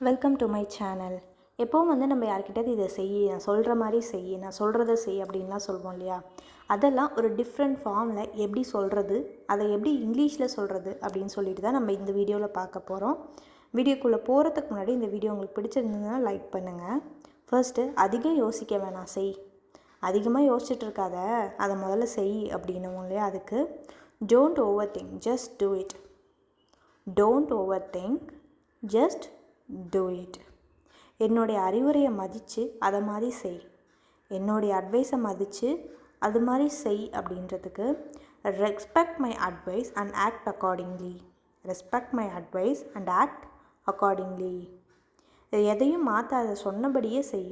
Welcome to my channel எப்போவும் வந்து நம்ம யார்கிட்டயாவது இதை செய் நான் சொல்கிற மாதிரி செய் நான் சொல்கிறத செய் அப்படின்லாம் சொல்லுவோம் இல்லையா? அதெல்லாம் ஒரு டிஃப்ரெண்ட் ஃபார்மில் எப்படி சொல்கிறது அதை எப்படி இங்கிலீஷில் சொல்கிறது அப்படின்னு சொல்லிட்டு தான் நம்ம இந்த வீடியோவில் பார்க்க போகிறோம் வீடியோக்குள்ளே போகிறதுக்கு முன்னாடி இந்த வீடியோ உங்களுக்கு பிடிச்சிருந்ததுன்னா லைக் பண்ணுங்கள் ஃபர்ஸ்ட்டு அதிகம் யோசிக்க வேணாம் செய். அதிகமாக யோசிச்சுட்டு இருக்காத அதை முதல்ல செய் அப்படின்னுவோம் இல்லையா அதுக்கு? Don't overthink just do it don't overthink just do it என்னுடைய அறிவுரையை மதித்து அதை மாதிரி செய். என்னுடைய அட்வைஸை மதித்து அது மாதிரி செய் அப்படின்றதுக்கு respect my advice and act accordingly respect my advice and act accordingly எதையும் மாற்றாத சொன்னபடியே செய்.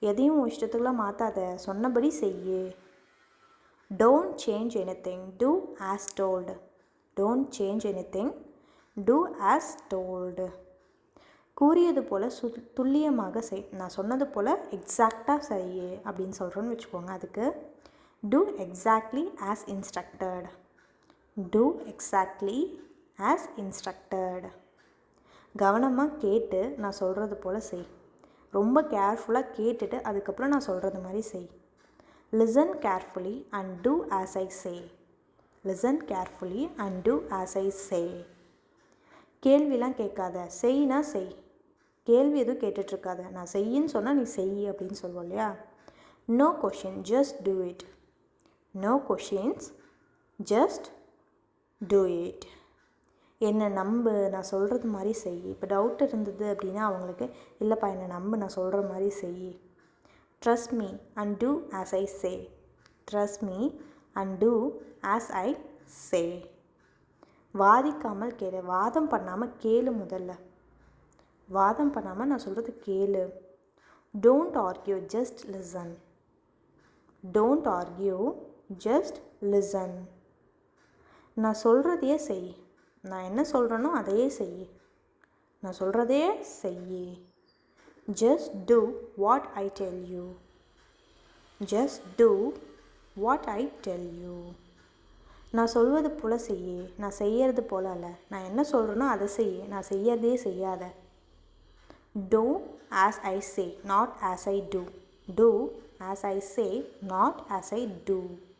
எதையும் உன் இஷ்டத்துக்குலாம் மாற்றாத சொன்னபடி செய்யு. Don't change anything do as told don't change anything do as told கூறியது போல் சு துல்லியமாக செய் நான் சொன்னது போல் எக்ஸாக்டாக செய் அப்படின்னு சொல்கிறோன்னு வச்சுக்கோங்க அதுக்கு. Do exactly as instructed do exactly as instructed கவனமாக கேட்டு நான் சொல்கிறது போல் செய். ரொம்ப கேர்ஃபுல்லாக கேட்டுட்டு அதுக்கப்புறம் நான் சொல்கிறது மாதிரி செய். Listen carefully and do as I say listen carefully and do as I say கேள்விலாம் கேட்காத. செய்னா செய். கேள்வி எதுவும் கேட்டுட்ருக்காத. நான் செய்யின்னு சொன்னால் நீ செய் அப்படின்னு சொல்லுவோம் இல்லையா? No question just do it no questions just do it என்னை நம்பு நான் சொல்கிறது மாதிரி செய். இப்போ டவுட் இருந்தது அப்படின்னா அவங்களுக்கு இல்லைப்பா என்னை நம்பு நான் சொல்கிற மாதிரி செய். Trust me and do as I say trust me and do as I say வாதிக்காமல் கேளு. வாதம் பண்ணாமல் கேளு முதல்ல. வாதம் பண்ணாமல் நான் சொல்கிறது கேளு. Don't argue just listen don't argue just listen நான் சொல்கிறதையே செய். நான் என்ன சொல்கிறேனோ அதையே செய். நான் சொல்கிறதே செய் just do what I tell you just do what I tell you நான் சொல்வது போல் செய்ய. நான் செய்யறது போல அல்ல. நான் என்ன சொல்கிறேனோ அதை செய்ய நான் செய்யறதே செய்யாத. Do as I say, not as I do. Do as I say, not as I do.